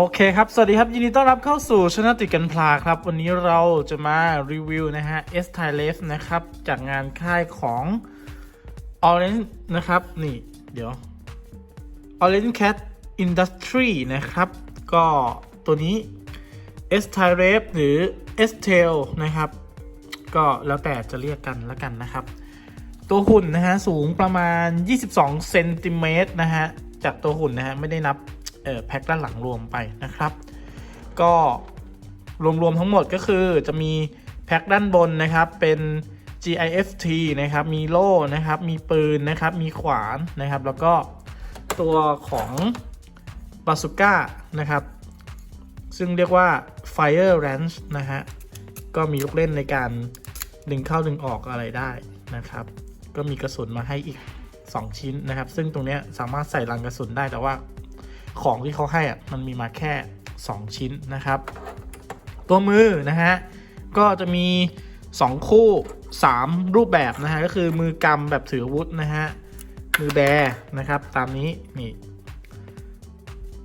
โอเคครับ สวัสดีครับ ยินดีต้อนรับเข้าสู่ช anel ติดกันพลาครับ วันนี้เราจะมารีวิวนะฮะ S t y l e f นะครับ จากงานค่ายของ Orange นะครับ นี่ เดี๋ยว Orange Cat Industry นะครับ ก็ตัวนี้ S t y l e f หรือ S Tail นะครับ ก็แล้วแต่จะเรียกกันแล้วกันนะครับ ตัวหุ่นนะฮะ สูงประมาณ 22 เซนติเมตรนะฮะ จากตัวหุ่นนะฮะ ไม่ได้นับ แพ็คด้านหลังรวมไปนะครับ ก็รวมๆทั้งหมดก็คือจะมีแพ็คด้านบนนะครับเป็น GIFT นะครับ มีโล่นะครับ มีปืนนะครับ มีขวานนะครับ แล้วก็ตัวของบาสุก้านะครับ ซึ่งเรียกว่า Fire Range นะฮะ ก็มีลูกเล่นในการดึงเข้าดึงออกอะไรได้นะครับ ก็มีกระสุนมาให้อีก 2 ชิ้นนะครับ ซึ่งตรงนี้สามารถใส่ลังกระสุนได้แต่ว่า ของที่เขาให้อะมันมีมาแค่ 2 ชิ้นนะครับ ตัวมือนะฮะก็จะมี 2 คู่ 3 รูปแบบนะฮะก็คือมือกำแบบถืออาวุธนะฮะมือแบนะครับตามนี้นี่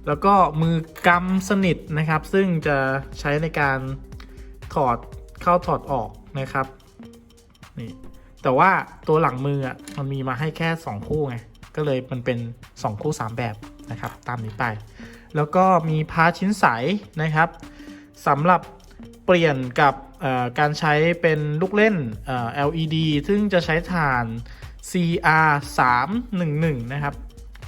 แล้วก็มือกำสนิทนะครับ ซึ่งจะใช้ในการถอดเข้าถอดออกนะครับนี่แต่ว่าตัวหลังมืออะมันมีมาให้แค่ 2 คู่ไงก็เลยมันเป็น 2 คู่ 3 แบบ นะครับตามนี้ไป แล้วก็มีพาร์ทชิ้นใสนะครับสำหรับเปลี่ยนกับการใช้เป็นลูกเล่น LED ซึ่งจะใช้ถ่าน CR 311นะครับ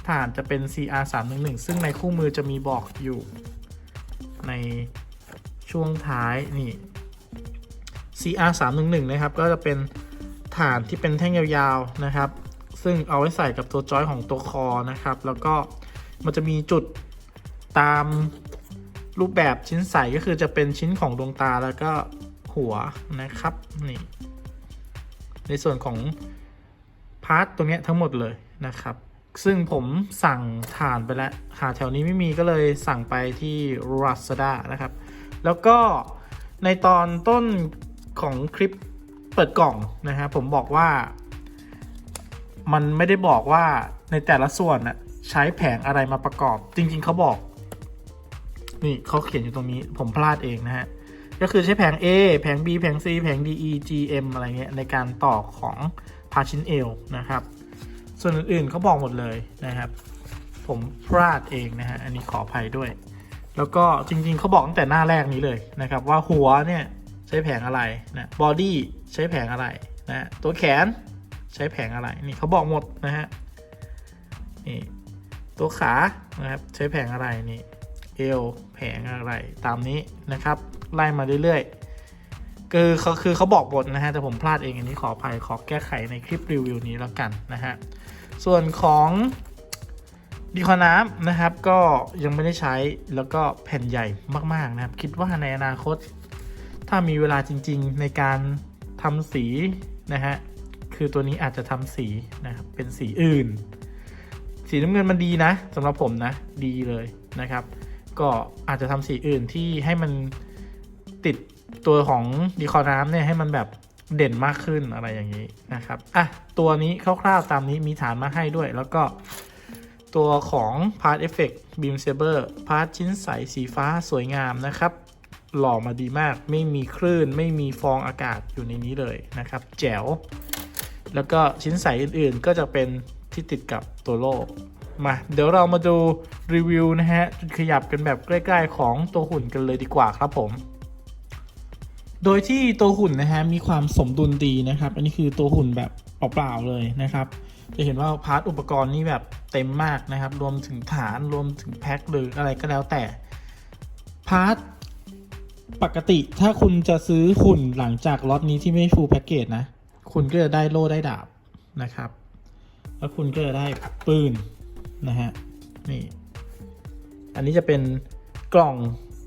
ถ่านจะเป็น CR 311ซึ่งในคู่มือจะมีบอกอยู่ ในช่วงท้ายนี่ CR 311นะครับ ก็จะเป็นฐานที่เป็นแท่งยาวๆนะครับ ซึ่งเอาไว้ใส่กับตัวจอยของตัวคอนะครับ แล้วก็ มันจะมีจุดตามรูปแบบชิ้นใสก็คือจะเป็นชิ้นของดวงตาแล้วก็หัวนะครับนี่ในส่วนของพาร์ทตรงนี้ทั้งหมดเลยนะครับ ซึ่งผมสั่งฐานไปแล้ว หาแถวนี้ไม่มีก็เลยสั่งไปที่ Lazada นะครับ แล้วก็ในตอนต้นของคลิปเปิดกล่องนะฮะผมบอกว่า มันไม่ได้บอกว่าในแต่ละส่วนนะ ใช้แผงอะไรมาประกอบ จริง ๆเขาบอก นี่เขาเขียนอยู่ตรงนี้ผมพลาดเองนะฮะ ก็คือใช้แผง A แผง B แผง C แผง D E G M อะไรเงี้ยในการต่อของพาชินเอลนะครับ ส่วนอื่นๆเขาบอกหมดเลยนะครับ ผมพลาดเองนะฮะ อันนี้ขออภัยด้วย แล้วก็จริง ๆเขาบอกตั้งแต่หน้าแรกนี้เลยนะครับ ว่าหัวเนี่ยใช้แผงอะไรนะบอดี้ใช้แผงอะไรนะตัวแขนใช้แผงอะไร นี่เขาบอกหมดนะฮะนี่ ตัวขานะครับใช้แผงอะไรนี่เอวแผงอะไรตามนี้นะครับไล่มาเรื่อยๆคือเขาคือเขาบอกหมดนะฮะแต่ผมพลาดเองอันนี้ขออภัยขอแก้ไขในคลิปรีวิวนี้แล้วกันนะฮะส่วนของดีคอน้ำนะครับก็ยังไม่ได้ใช้แล้วก็แผ่นใหญ่มากๆนะครับ คิดว่าในอนาคต ถ้ามีเวลาจริง ๆ ในการทำสีนะฮะคือตัวนี้อาจจะทำสีนะครับเป็นสีอื่น สีน้ำเงินมันดีนะสำหรับผมนะดีเลยนะครับ ก็อาจจะทำสีอื่นที่ให้มันติดตัวของดีคอน้ำเนี่ยให้มันแบบเด่นมากขึ้นอะไรอย่างนี้นะครับอะตัวนี้คร่าวๆตามนี้มีฐานมาให้ด้วย แล้วก็ตัวของ Part Effect Beam Saber พาร์ทชิ้นใสสีฟ้าสวยงามนะครับ หล่อมาดีมาก ไม่มีคลื่น ไม่มีฟองอากาศอยู่ในนี้เลยนะครับ แจ๋ว แล้วก็ชิ้นใสอื่นๆ ก็จะเป็น ที่ติดกับตัวโล่มาเดี๋ยวเรามาดูรีวิวนะฮะจุดขยับกันแบบใกล้ ๆ ของตัวหุ่นกันเลยดีกว่าครับผม โดยที่ตัวหุ่นนะฮะมีความสมดุลดีนะครับ อันนี้คือตัวหุ่นแบบเปล่าๆเลยนะครับ จะเห็นว่าพาร์ทอุปกรณ์นี่แบบเต็มมากนะครับ รวมถึงฐานรวมถึงแพ็คหรืออะไรก็แล้วแต่พาร์ทปกติถ้าคุณจะซื้อหุ่นหลังจากล็อตนี้ที่ไม่ฟูลแพ็กเกจนะ คุณก็จะได้โล่ได้ดาบนะครับ แล้วคุณก็จะได้ปืนนะฮะนี่ อันนี้จะเป็นกล่อง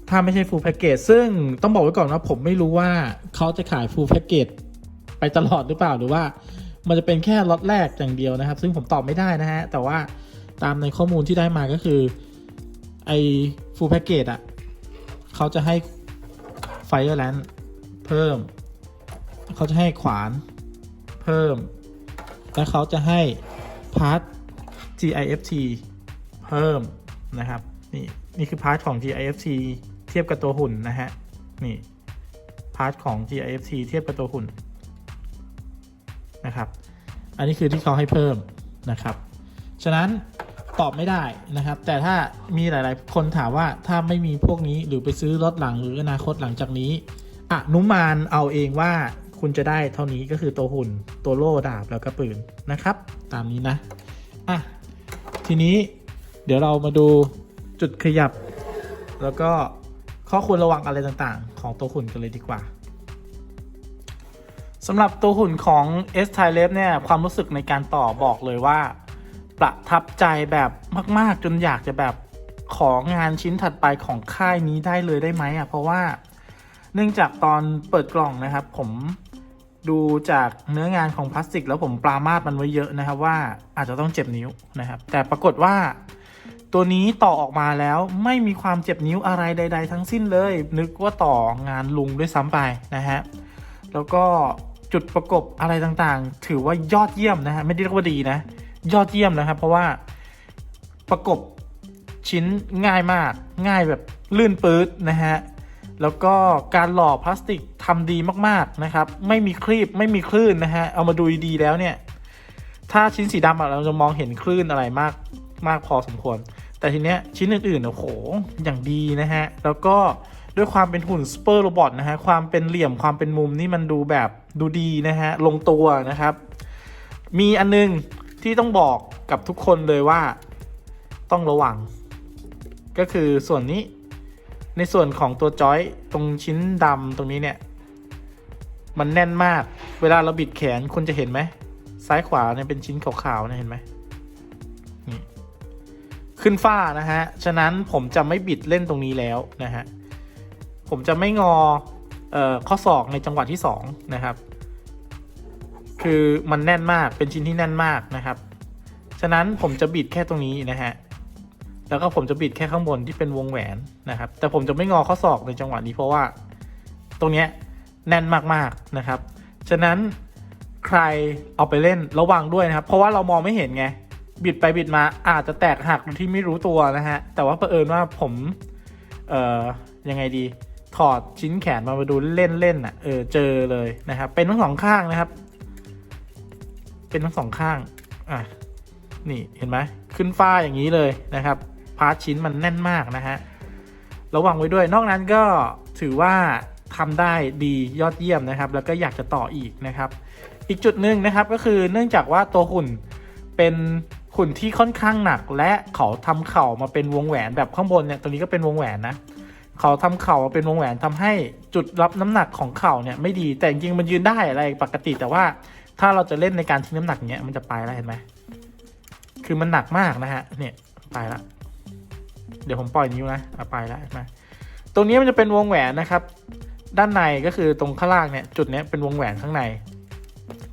ถ้าไม่ใช่ฟูลแพ็กเกจซึ่งต้องบอกไว้ก่อนว่าผมไม่รู้ว่าเขาจะขายฟูลแพ็กเกจไปตลอดหรือเปล่าหรือว่า มันจะเป็นแค่ล็อตแรกอย่างเดียวนะครับ ซึ่งผมตอบไม่ได้นะฮะ แต่ว่าตามในข้อมูลที่ได้มาก็คือ ไอฟูลแพ็กเกจอะเขาจะให้ไฟเออร์แลนด์เพิ่ม เขาจะให้ขวานเพิ่ม และเขาจะให้ พาร์ท GIFT เพิ่มนะครับ นี่นี่คือพาร์ทของ GIFC เทียบกับตัวหุ่นนะฮะ นี่พาร์ทของ GIFC เทียบกับตัวหุ่นนะครับ อันนี้คือที่เขาให้เพิ่มนะครับ ฉะนั้นตอบไม่ได้นะครับ แต่ถ้ามีหลาย ๆ คนถามว่าถ้าไม่มีพวกนี้หรือไปซื้อรถหลังหรืออนาคตหลังจากนี้อนุมานเอาเองว่า คุณจะได้เท่านี้ก็คือตัวหุ่นตัวโล่ดาบแล้วก็ปืนนะครับ ตามนี้นะอะทีนี้เดี๋ยวเรามาดูจุดขยับ แล้วก็ข้อควรระวังอะไรต่างๆ ของตัวหุ่นกันเลยดีกว่าสำหรับตัวหุ่นของ S t y l e เนี่ย ความรู้สึกในการต่อบอกเลยว่า ประทับใจแบบมาก ๆ จนอยากจะแบบของานชิ้นถัดไปของค่ายนี้ได้เลยได้ไหมอะ เพราะว่าเนื่องจากตอนเปิดกล่องนะครับ ผม ดูจากเนื้องานของพลาสติก แล้วผมปรามาสมันไว้เยอะนะครับว่าอาจจะต้องเจ็บนิ้วนะครับ แต่ปรากฏว่าตัวนี้ต่อออกมาแล้วไม่มีความเจ็บนิ้วอะไรใด ๆ ทั้งสิ้นเลย นึกว่าต่องานลุงด้วยซ้ำไปนะฮะแล้วก็จุดประกบอะไรต่างๆ ถือว่ายอดเยี่ยมนะฮะไม่ได้เรียกว่าดีนะ ยอดเยี่ยมนะครับ เพราะว่าประกบชิ้นง่ายมากง่ายแบบลื่นปื๊ดนะฮะแล้วก็การหล่อพลาสติก ทำดีมากๆนะครับ ไม่มีครีบไม่มีคลื่นนะฮะ เอามาดูดีแล้วเนี่ย ถ้าชิ้นสีดำเราจะมองเห็นคลื่นอะไรมากมากพอสมควร แต่ทีเนี้ยชิ้นอื่นๆโอ้โหอย่างดีนะฮะ แล้วก็ด้วยความเป็นหุ่นสเปอร์โรบอทนะฮะ ความเป็นเหลี่ยมความเป็นมุมนี่มันดูแบบดูดีนะฮะ ลงตัวนะครับ มีอันนึงที่ต้องบอกกับทุกคนเลยว่าต้องระวัง ก็คือส่วนนี้ในส่วนของตัวจอยตรงชิ้นดำตรงนี้เนี่ย มันแน่นมาก เวลาเราบิดแขนคุณจะเห็นไหม ซ้ายขวาเนี่ยเป็นชิ้นขาวๆเนี่ยเห็นไหมนี่ขึ้นฝ้านะฮะ ฉะนั้นผมจะไม่บิดเล่นตรงนี้แล้วนะฮะ ผมจะไม่งอออข้อศอกในจังหวะที่สองนะครับ คือมันแน่นมาก เป็นชิ้นที่แน่นมากนะครับ ฉะนั้นผมจะบิดแค่ตรงนี้นะฮะแล้วก็ผมจะบิดแค่ข้างบนที่เป็นวงแหวนนะครับ แต่ผมจะไม่งอข้อศอกในจังหวะนี้เพราะว่า ตรงเนี้ย แน่นมากๆนะครับ ฉะนั้นใครเอาไปเล่นระวังด้วยนะครับ เพราะว่าเรามองไม่เห็นไง บิดไปบิดมาอาจจะแตกหักโดยที่ไม่รู้ตัวนะฮะ แต่ว่าเผอิญว่าผม เอ่อ ยังไงดี ถอดชิ้นแขนมามาดูเล่นๆอะ เออ เจอเลยนะครับ เป็นทั้งสองข้างนะครับ เป็นทั้งสองข้าง อะ นี่เห็นไหม ขึ้นฟ้าอย่างนี้เลยนะครับ พาร์ทชิ้นมันแน่นมากนะฮะ ระวังไว้ด้วย นอกนั้นก็ถือว่า ทำได้ดียอดเยี่ยมนะครับ แล้วก็อยากจะต่ออีกนะครับ อีกจุดหนึ่งนะครับก็คือเนื่องจากว่าตัวหุ่นเป็นหุ่นที่ค่อนข้างหนัก และเขาทำเข่ามาเป็นวงแหวนแบบข้างบนเนี่ยตัวนี้ก็เป็นวงแหวนนะเขาทำเข่ามาเป็นวงแหวนทำให้จุดรับน้ำหนักของเข่าเนี่ยไม่ดีแต่จริงมันยืนได้อะไรปกติแต่ว่าถ้าเราจะเล่นในการทิ้งน้ำหนักเนี้ยมันจะไปแล้วเห็นไหมคือมันหนักมากนะฮะเนี่ยไปละเดี๋ยวผมปล่อยนิ้วนะเอาไปแล้วมตรงนี้มันจะเป็นวงแหวนนะครับ ด้านในก็คือตรงข้างล่างเนี่ยจุดนี้เป็นวงแหวนข้างใน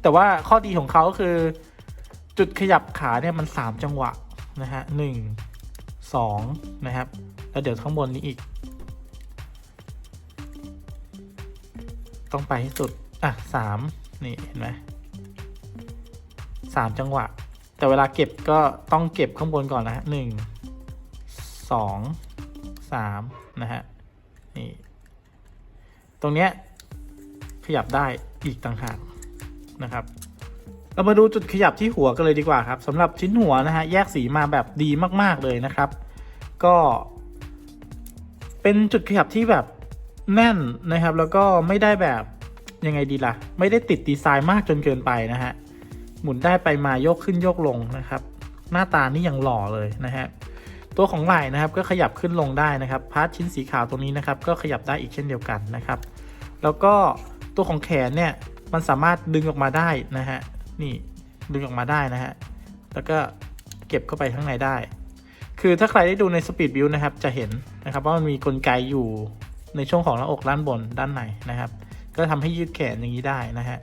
แต่ว่าข้อดีของเขาคือ จุดขยับขาเนี่ยมันสามจังหวะนะฮะหนึ่งสองนะครับ แล้วเดี๋ยวข้างบนนี้อีก ต้องไปให้สุด อะสามนี่เห็นไหมสามจังหวะ แต่เวลาเก็บก็ต้องเก็บข้างบนก่อนนะฮะหนึ่งสองสามนะฮะนี่ รงเนี้ยขยับได้อีกต่างหากนะครับ เรามาดูจุดขยับที่หัวกันเลยดีกว่าครับสำหรับชิ้นหัวนะฮะแยกสีมาแบบดีมาก ๆเลยนะครับ ก็ เป็นจุดขยับที่แบบแน่นนะครับ แล้วก็ไม่ได้แบบยังไงดีล่ะ ไม่ได้ติดดีไซน์มากจนเกินไปนะฮะหมุนได้ไปมาโยกขึ้นโยกลงนะครับ หน้าตานี่ยังหล่อเลยนะฮะตัวของไหล่นะครับก็ขยับขึ้นลงได้นะครับพาร์ทชิ้นสีขาวตรงนี้นะครับ ก็ขยับได้อีกเช่นเดียวกันนะครับ แล้วก็ตัวของแขนเนี่ยมันสามารถดึงออกมาได้นะฮะนี่ดึงออกมาได้นะฮะแล้วก็เก็บเข้าไปข้างในได้ คือถ้าใครได้ดูในสปีดบิวนะครับจะเห็นนะครับว่ามันมีกลไกอยู่ในช่วงของหน้าอกด้านบนด้านในนะครับ ก็ทำให้ยืดแขนอย่างนี้ได้นะฮะ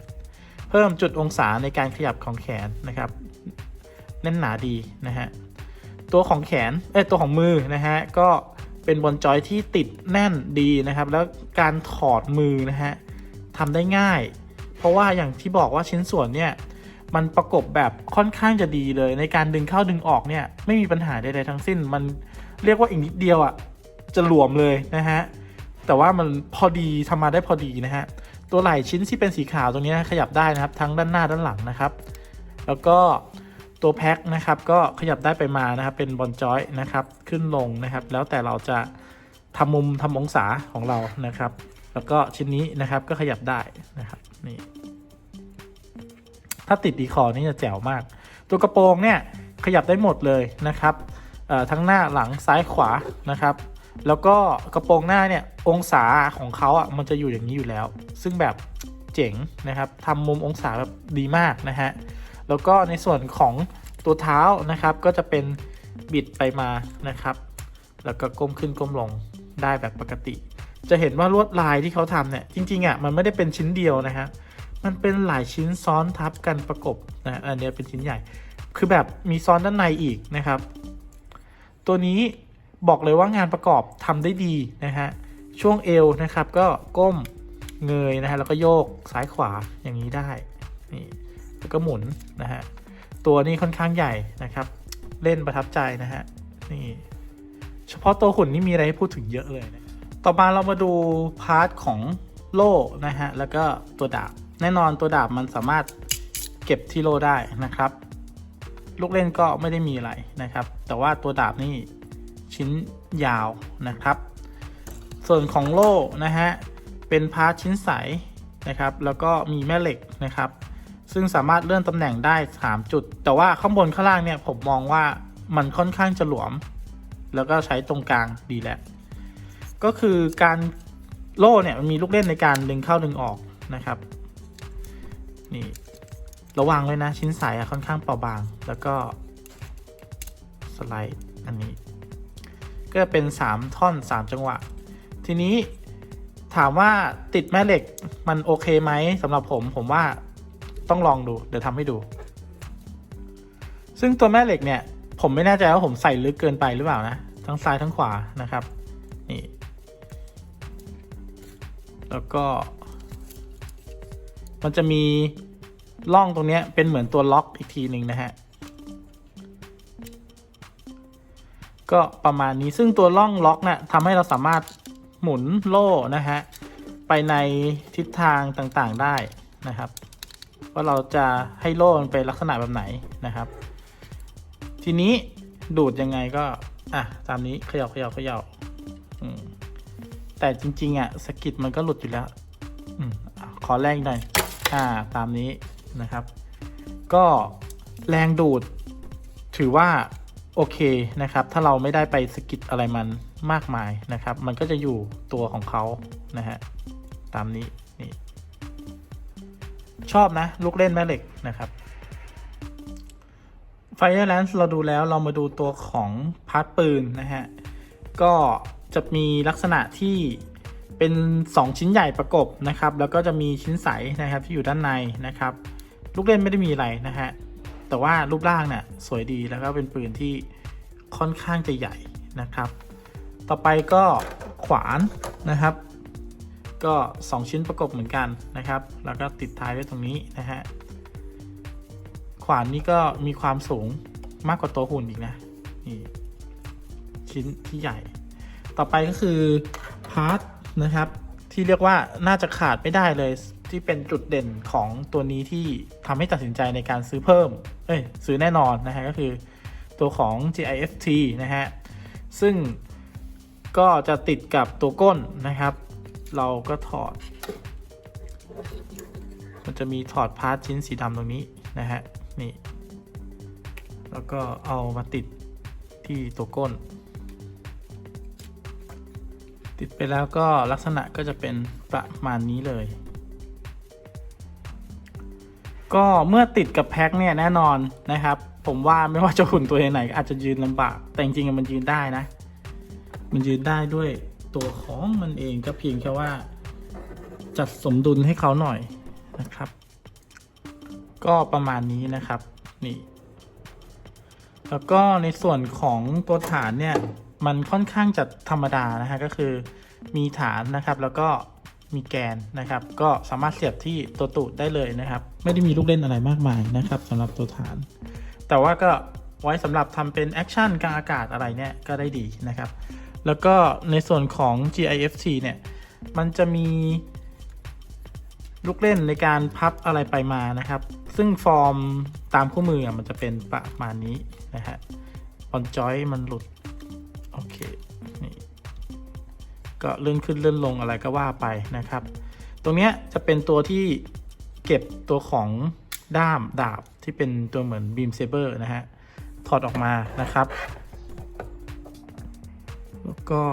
เพิ่มจุดองศาในการขยับของแขนนะครับแน่นหนาดีนะฮะตัวของแขนเอ้ตัวของมือนะฮะก็ เป็นบนจอยที่ติดแน่นดีนะครับ แล้วการถอดมือนะฮะทำได้ง่าย เพราะว่าอย่างที่บอกว่าชิ้นส่วนเนี่ยมันประกบแบบค่อนข้างจะดีเลย ในการดึงเข้าดึงออกเนี่ยไม่มีปัญหาใดๆทั้งสิ้น มันเรียกว่าอีกนิดเดียวอะ่ะจะหลวมเลยนะฮะแต่ว่ามันพอดีทำมาได้พอดีนะฮะตัวไหล่ชิ้นที่เป็นสีขาวตรงนี้ขยับได้นะครับ ทั้งด้านหน้าด้านหลังนะครับ แล้วก็ ตัวแพ็คนะครับก็ขยับได้ไปมานะครับเป็นบอลจอยนะครับขึ้นลงนะครับแล้วแต่เราจะทำมุมทำองศาของเรานะครับ แล้วก็ชิ้นนี้นะครับก็ขยับได้นะครับนี่ถ้าติดดีคอนี่จะแจ๋วมาก ตัวกระโปรงเนี่ยขยับได้หมดเลยนะครับเอ่อทั้งหน้าหลังซ้ายขวานะครับ แล้วก็กระโปรงหน้าเนี่ยองศาของเขาอะมันจะอยู่อย่างนี้อยู่แล้ว ซึ่งแบบเจ๋งนะครับทำมุมองศาแบบดีมากนะฮะ แล้วก็ในส่วนของตัวเท้านะครับก็จะเป็นบิดไปมานะครับ แล้วก็ก้มขึ้นก้มลงได้แบบปกติ จะเห็นว่าลวดลายที่เขาทำเนี่ยจริงๆอะมันไม่ได้เป็นชิ้นเดียวนะฮะมันเป็นหลายชิ้นซ้อนทับกันประกบนะอันเนี้ยเป็นชิ้นใหญ่ คือแบบมีซ้อนด้านในอีกนะครับ ตัวนี้บอกเลยว่างานประกอบทำได้ดีนะฮะช่วงเอวนะครับก็ก้มเงยนะฮะแล้วก็โยกซ้ายขวาอย่างนี้ได้นี่ แล้วก็หมุนนะฮะ ตัวนี้ค่อนข้างใหญ่นะครับ เล่นประทับใจนะฮะ นี่ เฉพาะตัวหุ่นนี่มีอะไรให้พูดถึงเยอะเลยนะต่อมาเรามาดูพาร์ทของโล่นะฮะ แล้วก็ตัวดาบ แน่นอนตัวดาบมันสามารถเก็บที่โล่ได้นะครับ ลูกเล่นก็ไม่ได้มีอะไรนะครับ แต่ว่าตัวดาบนี่ชิ้นยาวนะครับ ส่วนของโล่นะฮะ เป็นพาร์ทชิ้นใสนะครับ แล้วก็มีแม่เหล็กนะครับ ซึ่งสามารถเลื่อนตำแหน่งได้ 3 จุด แต่ว่าข้างบนข้างล่างเนี่ยผมมองว่ามันค่อนข้างจะหลวม แล้วก็ใช้ตรงกลางดีแล้ว ก็คือการโล่เนี่ยมันมีลูกเล่นในการดึงเข้าดึงออกนะครับ นี่ระวังเลยนะชิ้นสายอะค่อนข้างเปราะบาง แล้วก็สไลด์อันนี้ ก็เป็น 3 ท่อน 3 จังหวะ ทีนี้ถามว่าติดแม่เหล็กมันโอเคไหมสำหรับผมผมว่า ต้องลองดู เดี๋ยวทำให้ดู ซึ่งตัวแม่เหล็กเนี่ย ผมไม่แน่ใจว่าผมใส่ลึกเกินไปหรือเปล่านะ ทั้งซ้ายทั้งขวานะครับ นี่ แล้วก็ มันจะมีร่องตรงนี้เป็นเหมือนตัวล็อกอีกทีหนึ่งนะฮะ ก็ประมาณนี้ซึ่งตัวล่องล็อกเนะ่ยทำให้เราสามารถหมุนโล่นะฮะ ไปในทิศทางต่างๆได้นะครับ ว่าเราจะให้โล่มันเป็นลักษณะแบบไหนนะครับ ทีนี้ดูดยังไงก็อะตามนี้เขย่าเขย่าเขย่าแต่จริง ๆอะสกิดมันก็หลุดอยู่แล้วอืมขอแรงหน่อยอ่าตามนี้นะครับ ก็แรงดูด ถือว่าโอเคนะครับ ถ้าเราไม่ได้ไปสกิดอะไรมันมากมายนะครับ มันก็จะอยู่ตัวของเขานะฮะตามนี้ ชอบนะลูกเล่นแม่เหล็กนะครับ Firelance เราดูแล้วเรามาดูตัวของพาร์ทปืนนะฮะ ก็จะมีลักษณะที่เป็น 2 ชิ้นใหญ่ประกบนะครับ แล้วก็จะมีชิ้นใสนะครับที่อยู่ด้านในนะครับ ลูกเล่นไม่ได้มีอะไรนะฮะ แต่ว่ารูปร่างเนี่ย สวยดีแล้วก็เป็นปืนที่ค่อนข้างจะใหญ่นะครับ ต่อไปก็ขวานนะครับ ก็ 2 ชิ้นประกบเหมือนกันนะครับ แล้วก็ติดท้ายไว้ตรงนี้นะฮะ ขวานนี่ก็มีความสูงมากกว่าตัวหุ่นอีกนะนี่ชิ้นที่ใหญ่ ต่อไปก็คือพาร์ทนะครับ ที่เรียกว่าน่าจะขาดไม่ได้เลยที่เป็นจุดเด่นของตัวนี้ที่ทำให้ตัดสินใจในการซื้อเพิ่ม เอ้ยซื้อแน่นอนนะฮะก็คือตัวของ GIFT นะฮะ ซึ่งก็จะติดกับตัวก้นนะครับ เราก็ถอด มันจะมีถอดพาร์ทชิ้นสีดำตรงนี้นะฮะ นี่ แล้วก็เอามาติดที่ตัวก้น ติดไปแล้วก็ลักษณะก็จะเป็นประมาณนี้เลย ก็เมื่อติดกับแพ็คเนี่ยแน่นอนนะครับ ผมว่าไม่ว่าจะหุ่นตัวไหนก็อาจจะยืนลำบาก แต่จริงๆมันยืนได้นะ มันยืนได้ด้วย ตัวของมันเองก็เพียงแค่ว่า จัดสมดุลให้เขาหน่อยนะครับ ก็ประมาณนี้นะครับนี่แล้วก็ในส่วนของตัวฐานเนี่ยมันค่อนข้างจะธรรมดานะฮะก็คือมีฐานนะครับแล้วก็มีแกนนะครับ ก็สามารถเสียบที่ตัวตูดได้เลยนะครับ ไม่ได้มีลูกเล่นอะไรมากมายนะครับสำหรับตัวฐาน แต่ว่าก็ไว้สำหรับทำเป็นแอคชั่นกลางอากาศอะไรเนี่ยก็ได้ดีนะครับ แล้วก็ในส่วนของ GIFT เนี่ย มันจะมีลูกเล่นในการพับอะไรไปมานะครับ ซึ่งฟอร์มตามคู่มืออะมันจะเป็นประมาณนี้นะฮะออนจอยมันหลุด โอเค นี่ ก็เลื่อนขึ้นเลื่อนลงอะไรก็ว่าไปนะครับ ตรงเนี้ยจะเป็นตัวที่เก็บตัวของด้ามดาบที่เป็นตัวเหมือนบีมเซเบอร์นะฮะ ถอดออกมานะครับ ก็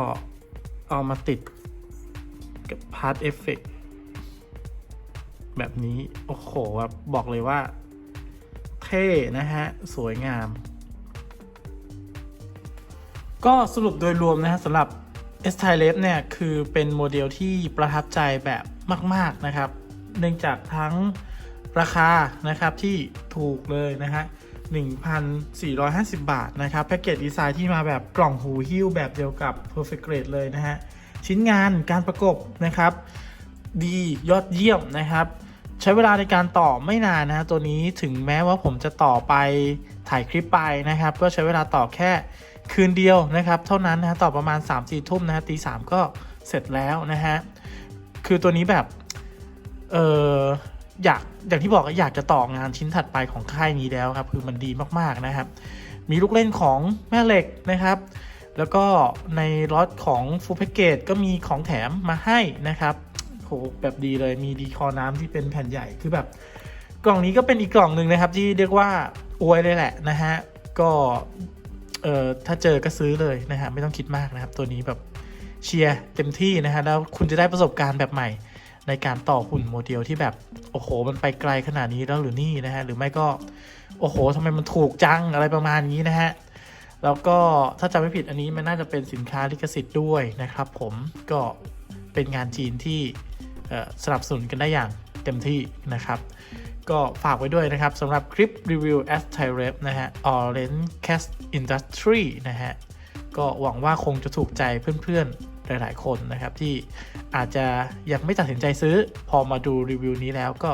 เอามาติดกับพาร์ทเอฟเฟกแบบนี้ โอ้โหแบบบอกเลยว่า เท่นะฮะ สวยงาม ก็สรุปโดยรวมนะฮะสำหรับ S t y l e เนี่ย คือเป็นโมเดลที่ประทับใจแบบมาก ๆ นะครับ เนื่องจากทั้งราคานะครับที่ถูกเลยนะฮะ 1,450 บาทนะครับแพ็กเกจดีไซน์ที่มาแบบกล่องหูหิ้วแบบเดียวกับ Perfect Grade เลยนะฮะ ชิ้นงานการประกบนะครับ ดียอดเยี่ยมนะครับ ใช้เวลาในการต่อไม่นานนะฮะตัวนี้ถึงแม้ว่าผมจะต่อไปถ่ายคลิปไปนะครับ ก็ใช้เวลาต่อแค่คืนเดียวนะครับ เท่านั้นนะฮะต่อประมาณ3 4ทุ่มนะฮะตีสามก็เสร็จแล้วนะฮะคือตัวนี้แบบเออ อยากอย่างที่บอกอะอยากจะต่องานชิ้นถัดไปของค่ายนี้แล้วครับ คือมันดีมากๆนะครับ มีลูกเล่นของแม่เหล็กนะครับ แล้วก็ในล็อตของ Full Package ก็มีของแถมมาให้นะครับโหแบบดีเลยมีดีคอน้ำที่เป็นแผ่นใหญ่คือแบบกล่องนี้ก็เป็นอีกกล่องหนึ่งนะครับที่เรียกว่าอวยเลยแหละนะฮะก็เอ่อถ้าเจอก็ซื้อเลยนะฮะไม่ต้องคิดมากนะครับ ตัวนี้แบบเชียร์เต็มที่นะฮะแล้วคุณจะได้ประสบการณ์แบบใหม่ ในการต่อหุ่นโมเดลที่แบบโอ้โหมันไปไกลขนาดนี้แล้วหรือนี่นะฮะหรือไม่ก็โอ้โหทำไมมันถูกจังอะไรประมาณนี้นะฮะแล้วก็ถ้าจำไม่ผิดอันนี้มันน่าจะเป็นสินค้าลิขสิทธิ์ด้วยนะครับ ผมก็เป็นงานจีนที่สนับสนุนกันได้อย่างเต็มที่นะครับ ก็ฝากไว้ด้วยนะครับสำหรับคลิปรีวิว S t y r e p นะฮะ Orange Cast Industry นะฮะ ก็หวังว่าคงจะถูกใจเพื่อนๆ หลาย ๆ คนนะครับ ที่อาจจะยังไม่ตัดสินใจซื้อ พอมาดูรีวิวนี้แล้วก็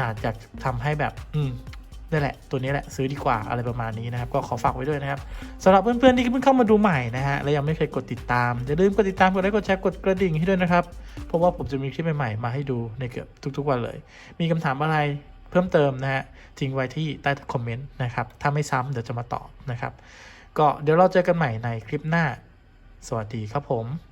อาจจะทำให้แบบ อืมนั่แหละ ตัวนี้แหละซื้อดีกว่าอะไรประมาณนี้นะครับ ก็ขอฝากไว้ด้วยนะครับสำหรับเพื่อนๆที่เพิ่งเข้ามาดูใหม่นะฮะและยังไม่เคยกดติดตาม อย่าลืมกดติดตามกดไลค์กดแชร์กดกระดิ่งให้ด้วยนะครับ เพราะว่าผมจะมีคลิปใหม่ๆมาให้ดูในเกือบทุก ๆ วันเลย มีคำถามอะไรเพิ่มเติมนะฮะทิ้งไว้ที่ใต้คอมเมนต์นะครับ ถ้าไม่ซ้ำเดี๋ยวจะมาตอบนะครับ ก็เดี๋ยวเราเจอกันใหม่ในคลิปหน้า สวัสดีครับผม